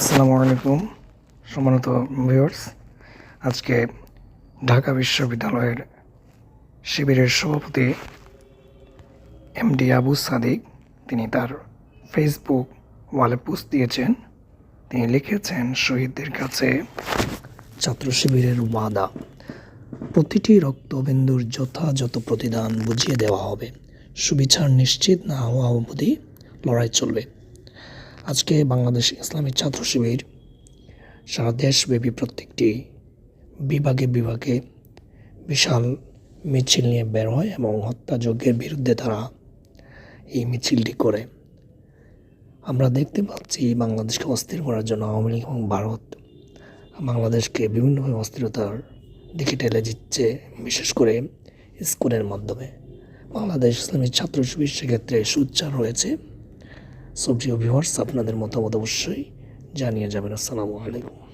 আসসালামু আলাইকুম, সম্মানিত ভিউয়ার্স আজকে ঢাকা বিশ্ববিদ্যালয়ের শিবিরের সভাপতি এমডি আবু সাদিক, তিনি তার ফেসবুক ওয়ালে পোস্ট দিয়েছেন। তিনি লিখেছেন, শহীদদের কাছে ছাত্র শিবিরের ওয়াদা। প্রতিটি রক্তবিন্দুর যথাযথ প্রতিদান বুঝিয়ে দেওয়া হবে। সুবিচার নিশ্চিত না হওয়া অবধি লড়াই চলবে। আজকে বাংলাদেশ ইসলামী ছাত্র শিবির সারা দেশব্যাপী প্রত্যেকটি বিভাগে বিভাগে বিশাল মিছিল নিয়ে বের হয় এবং হত্যাযজ্ঞের বিরুদ্ধে তারা এই মিছিলটি করে। আমরা দেখতে পাচ্ছি বাংলাদেশকে অস্থির করার জন্য আওয়ামী লীগ এবং ভারত বাংলাদেশকে বিভিন্নভাবে অস্থিরতার দিকে ঠেলে দিচ্ছে, বিশেষ করে স্কুলের মাধ্যমে। বাংলাদেশ ইসলামী ছাত্র শিবির সেক্ষেত্রে সুচ্চার সবজি ভিউয়ার্স আপনাদের মতামত অবশ্যই জানিয়ে যাবেন। আসসালামু আলাইকুম।